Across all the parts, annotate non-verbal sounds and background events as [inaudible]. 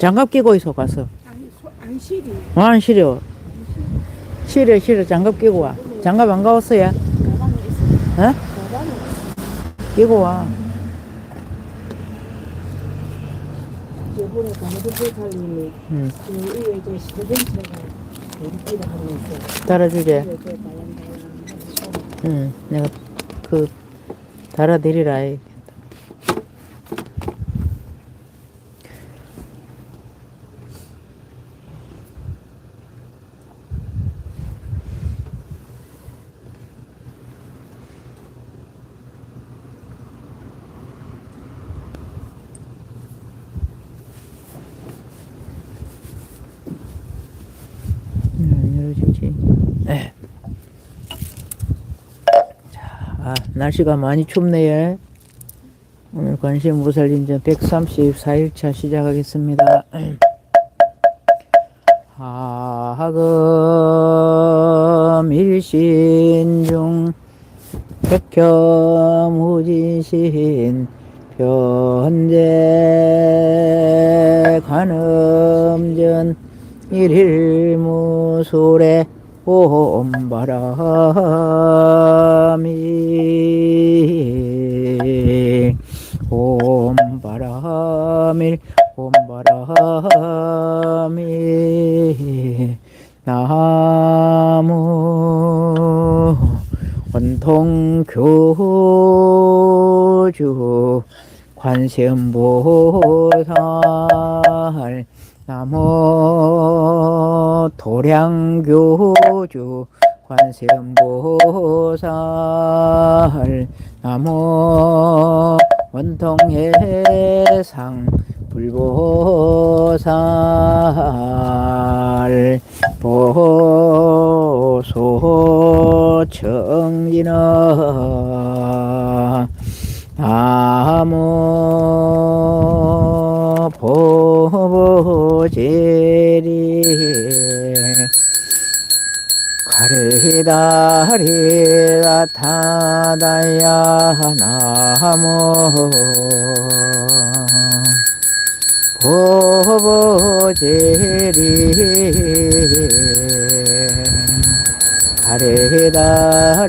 장갑 끼고 있어 가서. 아니 소- 안 시리 어, 안. 시려 시려 장갑 끼고 와. 장갑 안 있어 어? 끼고 와. 요번에 응. 그 위에 이제 세번째가 우리끼리 하고 있어 달아주게. 그래서 달랑달랑 응. 내가 그 달아드리라. 해. 음, 열어주지. 에. 자, 아, 날씨가 많이 춥네요. 오늘 관심 무살린전 134일차 시작하겠습니다. 하금 일신중 백혐무진신 변제 관음전 일일무술에 옴바람이 옴바람일 옴바람이 나무 원통교주 관세음보살 나무 도량교주 관세음보살 나무 원통해상 불보살 보소청진어 나무 보보제리. 가리다리다 타다야 나무. 보보제리. 가리다리다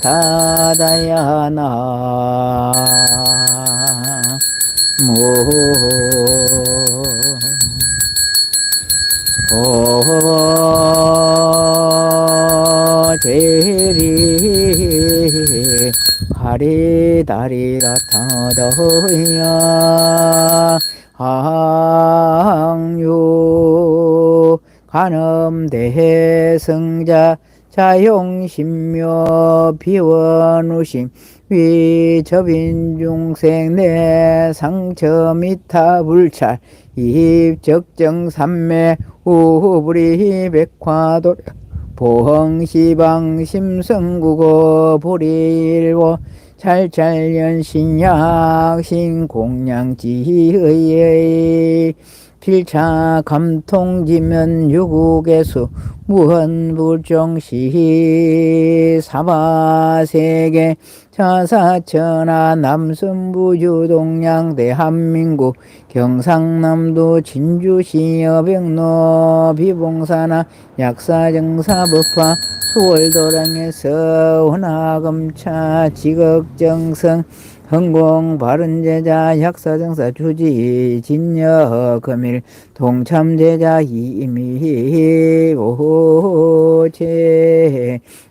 타다야 나 무 제리 가리다리라 타더야. 항유 간음대승자 자용신묘 비원우심 위접인 중생 내 상처 미타 불찰 입적정 삼매 우불이 백화도 보흥시방 심성국어 보리일보 찰찰연 신약 신 공양지의 필차 감통지면 유국에수 무헌불정시 사바세계 자사천하 남선부주동양 대한민국 경상남도 진주시 여백로 비봉사나 약사정사법화 수월도량에서 원화검차 지극정성 흥공 바른제자 약사정사 주지 진여 금일 동참제자 이미 오체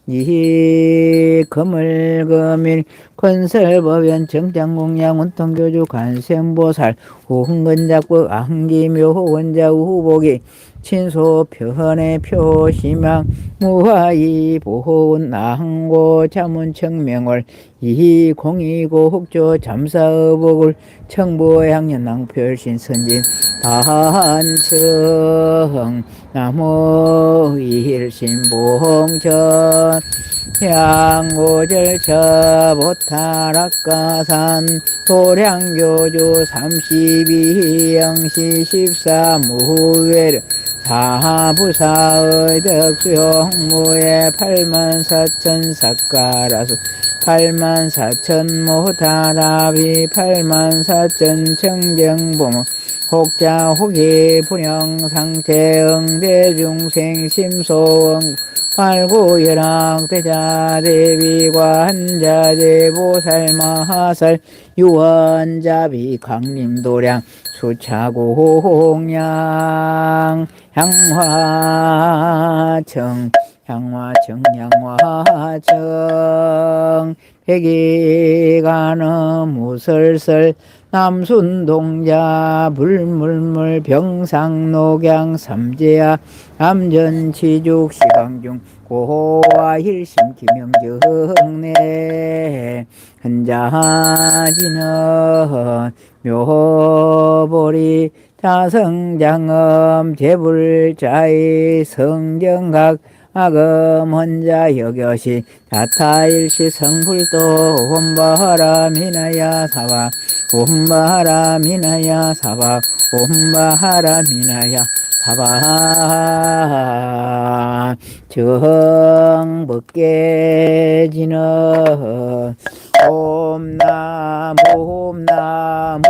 이 금을 금일 건설법연 정장공양 원통교주 관세음보살 후흥건작국 안기묘 원자 우복이 친소 편의 표시망 무하이 보호운 나항고 자문 청명월 이공이고 혹조 잠사의복을 청보양년 낭표열신 선진 단청 나무 일신봉전 향고절차 보타락가산 도량교주 삼십이영시 십사무회를 사부사의 덕수형무에 팔만사천 삭가라수 팔만사천 모다라비 팔만사천 청정보모 혹자 혹이 불영상태 응 대중생 심소응 팔구열학 대자 대비과 한자대보살 마하살 유원자비 강림도량 수차고홍양 향화청 향화청 향화청 백이가는 무설설 남순동자 불물물 병상녹양 삼재야 암전치죽 시방중 고호와 힐심 김영정네 흔자지는 묘보리 자성장엄 재불자의 성경각 아금 혼자 여겨시 자타일시 성불도 홈바하라미나야 사바 홈바하라미나야 사바 홈바하라미나야 사바. 정벗게 지는 옴나무 옴나무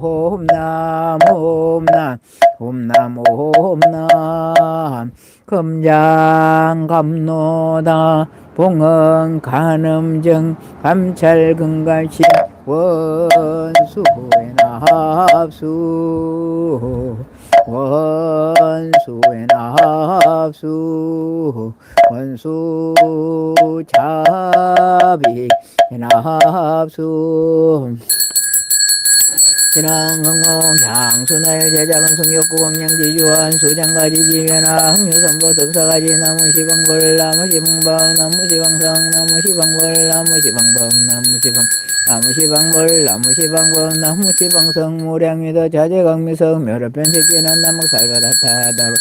옴나무 옴나 옴나무 옴나. 금장 감노다 봉은 간음정 감찰 근갈시 원수의 납수 원수의 납수 원수 자비 납수 진왕흥공 향수나의 제작은 성욕구 공양지주한 수장가지 지변아 흥유선보 덕사가지 나무시방벌 나무시방방 나무시방성 나무시방벌 나무시방범 나무시방 나무시방벌 나무시방범 나무시방성 무량미도 자재강미성 묘로변색지는 나목살바다타다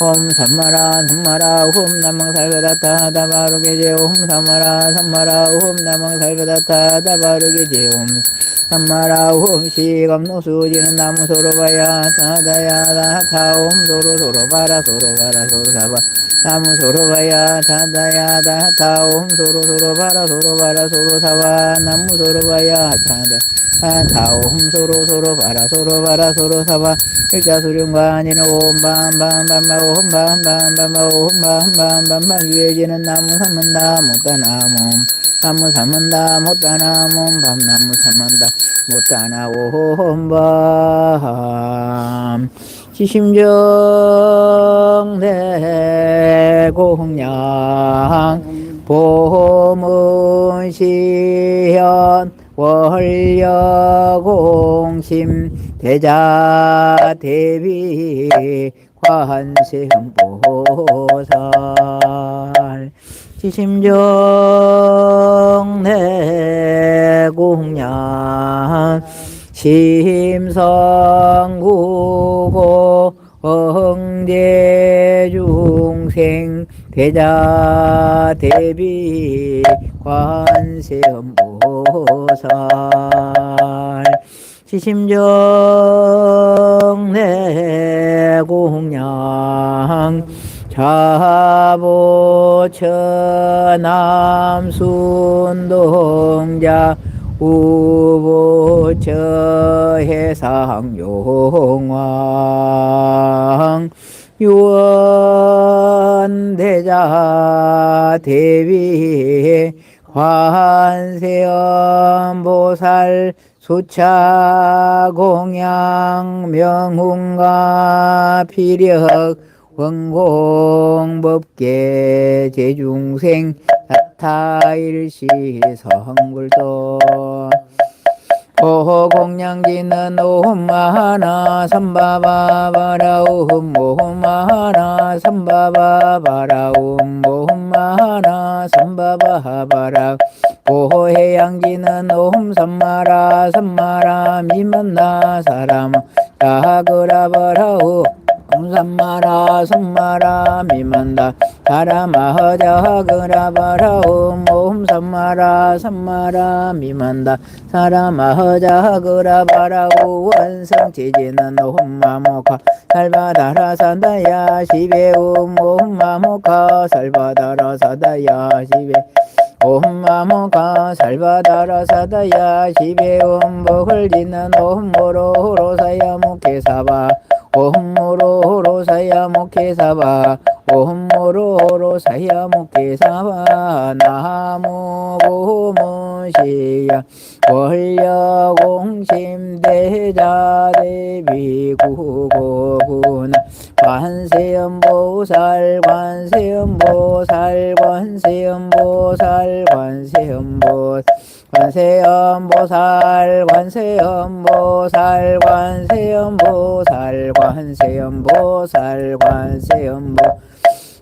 옴 삼마라 삼마라 옴 나망살바다타 다 바로게제 옴 삼마라 삼마라 옴 나망살바다타 다 바로게제 옴 삼마라 옴 시감노수지는 나무 소로 봐야 타다야 다타옴 소로 소로 봐라 소로 봐라 소로 사바 나무 소로 봐야 타다야 다타옴 소로 소로 봐라 소로 봐라 소로 사바 나무 소로 봐야 타다 타옴 소로 소로 봐라 소로 봐라 소로 사바 일자 수령관이는 옴밤밤밤밤 유해지는 나무 삼문다 못다나무 나무 삼문다 못다나무 밤나무 삼문다 못다나 옴밤. 지심정 대 공양 보문시현 월여공심 대자 대비 관세음보살 지심정 내공양 심성구고 응대중생 대자 대비 관세음보살 지심정 내공양 자보처 남순동자 우보처 해상용왕 유원대자 대비 관세음보살 수차 공양 명훈가 피력 원공법계 제중생 타일시 성불도 오공양기는 오마하나 삼바바바라움 오마하나 삼바바바라움 오마하나 삼바바바라 오해양기는 옴 삼마라 삼마라 미만나 사람 야그라바라우 삼마라 삼마라 미만다. 사람아하자 그라바라움 옴 삼마라 삼마라 미만다. 사람아하자 그라바라우 원성지지는 옴마모카. 살바다라 산다야 시베움 옴마모카. 살바다라 사다야 시베 옴마모가 살바다라 사다야 시베옴복을 짓는 옴모로 사야 목해사바 옴모로 사야 목해사바 ఓం రో రో సయ ముఖే సవ ఓం రో రో సయ ముఖే సవ నమో ఓమో 시야. 원려공심 대자 대비구고구나. 관세음보살 관세음보살 관세음보살 관세음보 관세음보살 관세음보살 관세음보살 관세음보살 관세음보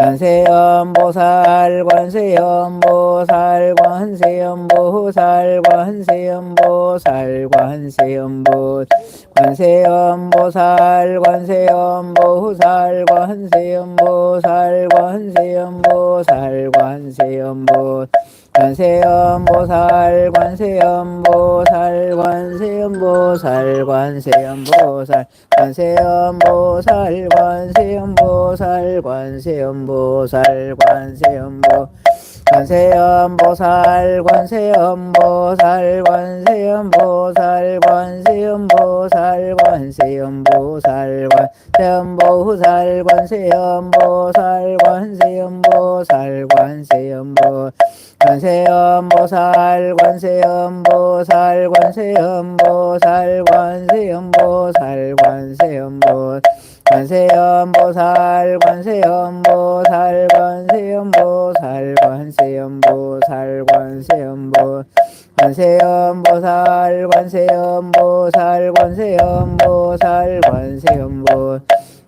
관세음보살 관세음보살 관세음보살 관세음보살 관세음보 관세음보살 관세음보살 관세음보살 관세음보살 관세음보 관세음보살 관세음보살 관세음보살 관세음보살 관세음보살 관세음보살 관세음보살 관세음보 관세음보살 관세음보살 관세음보살 관세음보살 관세음보살 관세음보살 관세음보살 관세음보 관세음보살 관세음보살 관세음보살 관세음보살 관세음보 관세음보살 관세음보살 관세음보살 관세음보살 관세음보 관세음보살 관세음보살 관세음보살 관세음보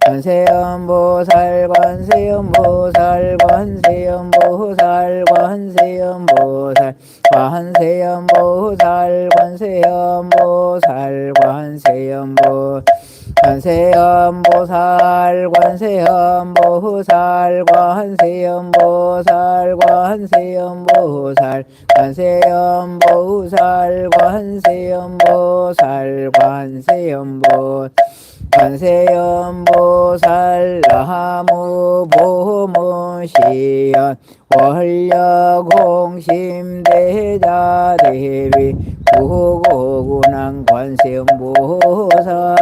관세음보살 관세음보살 관세음보살 관세음보살 관세음보살 관세음보살 관세음보 관세음보살 관세음보살 관세음보살 관세음보살 관세음보살 관세음보살 관세음보 관세음보살 나무 보무시연 원려공심 대자 대비 구고구난 관세음보살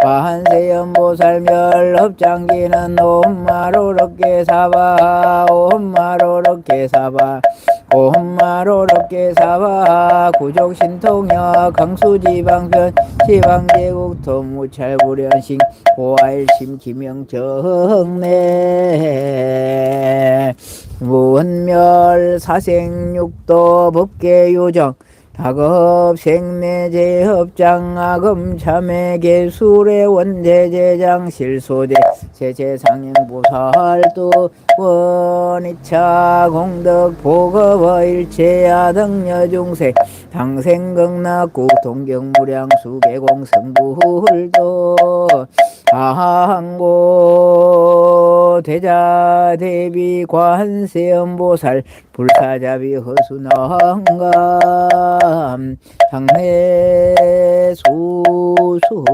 관세음보살 멸업장기는 엄마로롭게 사바 엄마로롭게 사바 엄마로롭게 사바 구족신통역 강수지방편 시방제국 도무찰부련싱 고알심 기명정내 무원멸 사생육도 법계요정 다급 생내제협장 아금 참회 개술의 원대제장 실소대 세제상행 보살도 원이차 공덕 보거와 일체야 등여 중생 당생극락국 동경무량 수계공 승부hul도 아항고 대자 대비 관세음보살 불사자비 허수능감 장례 수수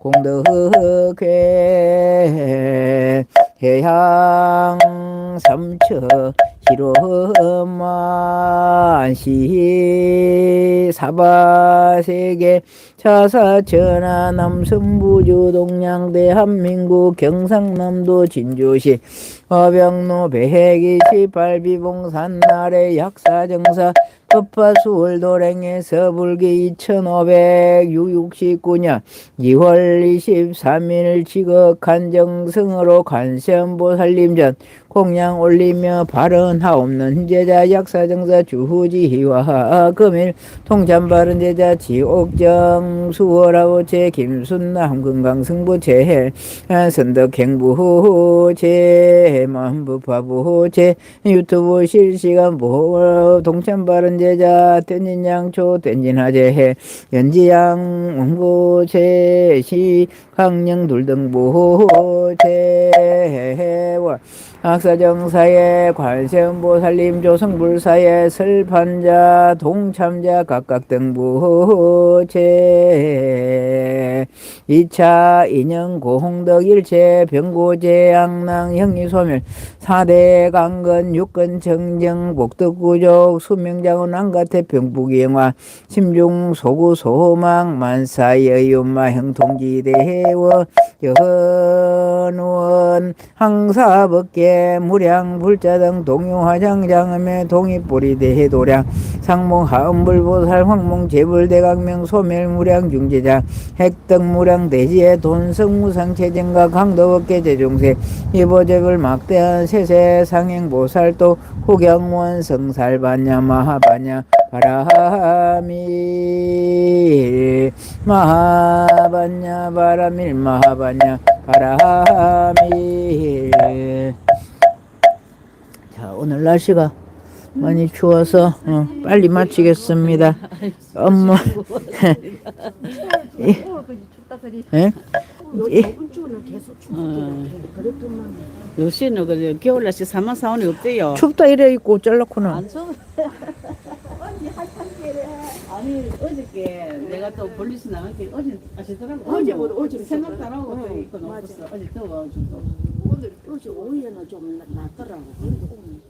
공덕회 해양 삼처 시로만 시 사바세계 자사 전하 남성부주 동양 대 한민국 경상남도 진주시 어병로 배해기 시발비봉산 날의 약사정사 급파수월 도랭에 서 불기 2569년 2월 23일 지극한 정승으로 관세음보살림전 공양 올리며 발언하옵는 제자 약사정사 주후지희와 금일 통참바른 제자 지옥정 수월아우체 김순남 금강승부체 선덕행부체 만부파부체 유튜브 실시간 보호 동참바른 제자 땐진양초 땐진하제 연지양 홍보체 시강령 둘등보 체 악사정사의 관세음보살림 조성불사의 설판자 동참자 각각 등부체. 2차 인연 고홍덕 일체 병고제 양랑 형리소멸. 4대 강건 6건 정정 복덕구족 수명장은 안가태 병북이영화. 심중 소구 소망 만사의 윤마 형통지대해워. 여 헌원 항사 법계 무량 불자등 동용화장 장음의 동이뿌리 대해도량 상몽 하음불보살 황몽 재불대강명 소멸 무량 중재장 핵덕무량 대지의 돈성 무상 체증과 강도법계 제중세 이보적을 막대한 세세 상행 보살도 호경원 성살반야 마하반야 바라밀 마하반야 바라밀 마하반야 바라밀 자 오늘 날씨가 많이 추워서 어, 빨리 마치겠습니다. 엄마. [laughs] 예? 예? 계속 춥고 그랬더만 요새는 그 겨울 날씨 사만 사원이 없대요. 춥다 이래 입고 잘랐구나 안 춥. 아니 어저께 내가 또 볼리스 나갈게 어제 아시더라고. 어제보다 어제 생각도 안 하고 또 응, 입고 맞아. 나왔어. 어제 더워가지고. 오늘 어제 오후에는 좀 낫더라고. 근데 오늘